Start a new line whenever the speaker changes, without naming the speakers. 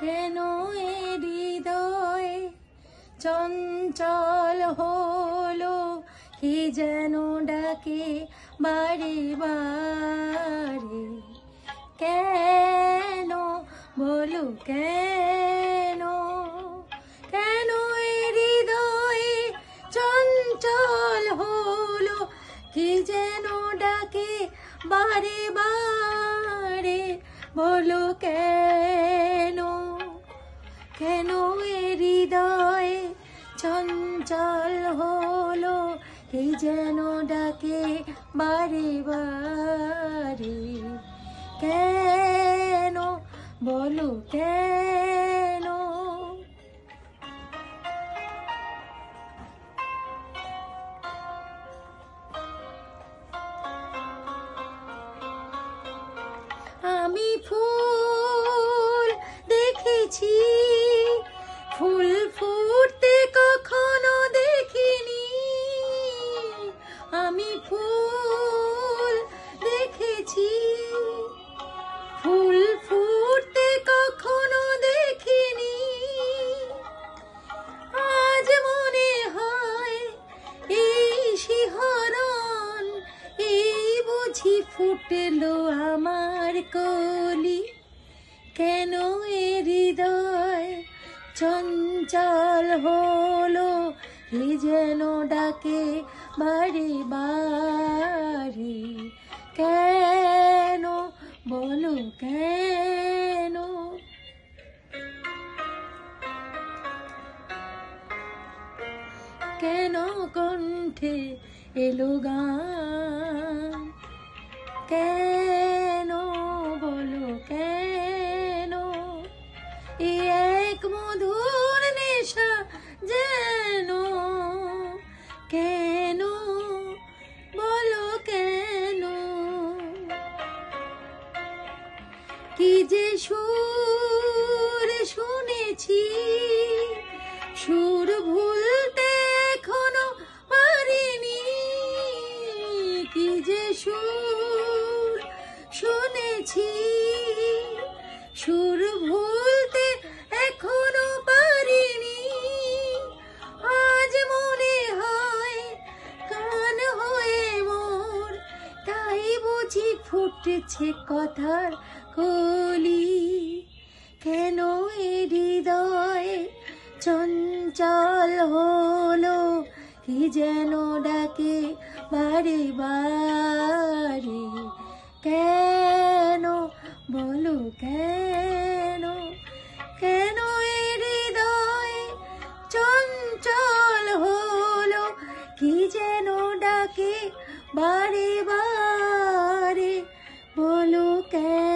কেন এ চঞ্চল হলো? কি যেন ডাকে বারে বারে? কেন? বলো কেন? কেন এ হৃদয়ে চঞ্চল হলো? কি যেন ডাকে বারে বারে? বলো কেন? কেন হৃদয়ে চঞ্চল হলো? এই যেন ডাকে বারে বারে। কেন? বলো কেন? আমি ফুল দেখেছি ফুটলো আমার কলি। কেন এ হৃদয় চঞ্চল হলো? এ যেন ডাকে বাড়ি বাড়ি কেন? বলো কেন? কেন কণ্ঠে এলো গান? কেন, বলো কেন? এক মধুর নেশা যেন, কেন, বলো কেন? কি যে সুর শুনেছি, সুর ভুলতে এখনও পারিনি। কি যে সুর শুনেছি সুর ভুলতে এখনও পারিনি। আজ মনে হয় কান হয়ে মোর, তাই বুঝি ফুটেছে কথার কলি। কেন এ হৃদয় চঞ্চল হলো, কি যেন ডাকে বারে বারে? বারে বারে বলো কেন